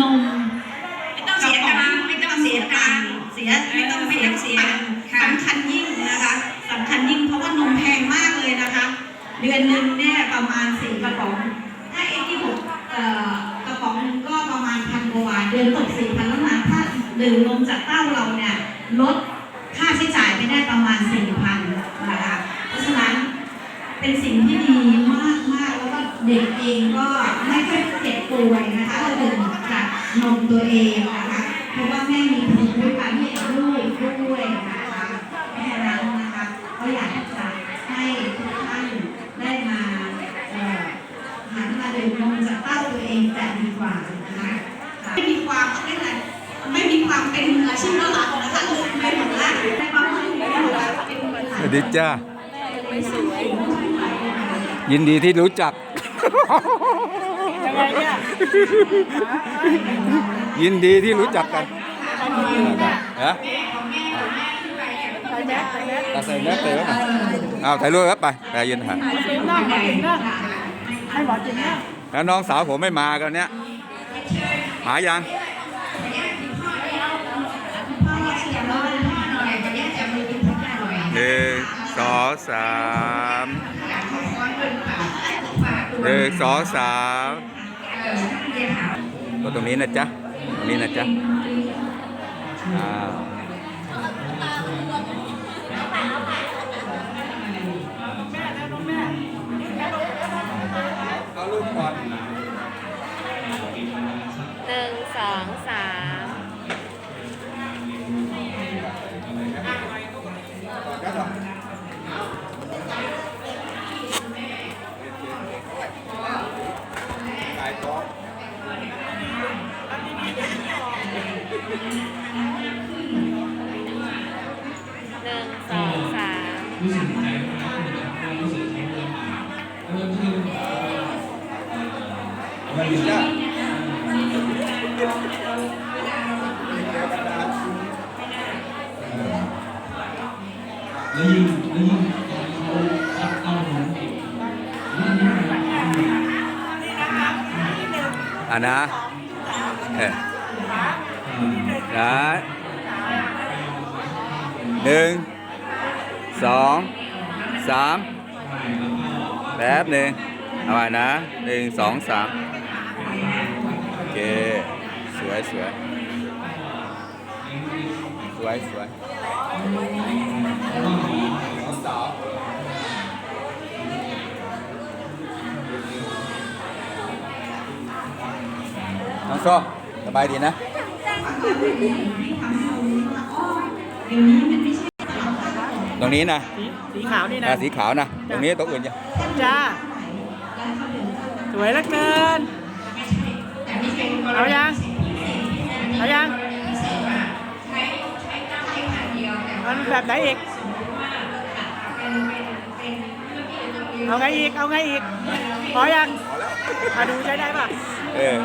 นม ไม่ต้องเสียตังค์ไม่ต้องเสียตังค์เสียไม่ต้องไม่เสียต้องเสียตังค์ค่ะสำคัญยิ่งนะคะสำคัญยิ่งเพราะว่านมแพงมากเลยนะคะ เดือนหนึ่งเนี่ยประมาณสี่กระป๋อง ถ้าเอ็ที่หกเอ่อกระป๋องหนึงก็ประมาณพันกว่าบาทเดือนตกสี่พันแล้วนะถ้าดื่มนมจากเต้าเราเนี่ยลดค่าใช้จ่ายไปได้ประมาณสี่พันนะคะเพราะฉะนั้นเป็นสิ่งที่ดีมากมากๆแล้วก็เด็กเองก็ไม่ค่อยเจ็บป่วยนะคะถ้าดื่มจาก นมตัวเองนะคะเพราะว่าแม่มีภูมิคุ้มกันให้ลูกด้วยนะคะแค่นั้นนะคะก็อยากจะให้ทุกท่านได้มาเอ่อหันมาดื่มนมจากเต้าตัวเองจะดีกว่านะคะไม่มีความไม่ไรไม่มีความเป็นมืออาชีพแล้วล่ะนะคะลูกไม่หมดละในความเป็นมืออาชีพเป็นมืออาสชีพวัสดีจ้ายินดีที่รู้จัก ยังไงเนี่ยยินดีที่รู้จักกันฮะใส่แมสใส่แมสเอาใส่แมสใส่ไว้หน่อยเอาถ่ายรูปครับไปไปยืนถ่ายจิมนั่งจิมนั่งให้หมอจิมนั่งแล้วน้องสาวผมไม่มากันเนี้ยหายังพ่อเชียร์แล้วพ่อหน่อยจะแยกจากมือกินพ่อหน่อยหนึ่งสองสามหนึ่งสองสาม ก็ตรงนี้นะจ๊ะ ตรงนี้นะจ๊ะอ่าเอาลูกก่อนหนึ่งสองสาม หนึ่งสองสามจ้ะแล้วยิ่งแล้วยิ่งตอนเขาชักเต้านั้นยิ่งยิ่งแบบยิ่งอะนะเออนะหนึ่ง สองสามแป๊บหนึ่งเอาไปนะหนึ่งสองสามโอเค สวยสวยสวยสวยน้องโซ่สบายดีนะ ตรงนี้นะสีสีขาวนี่นะอ่าสีขาวนะ ตรงนี้ตัวอื่นจะจ้าสวยเหลือเกินเอายังเอายังมันแบบไหนอีกเอาไงอีกเอาไงอีกพอยังมาดูใช้ได้ป่ะเออ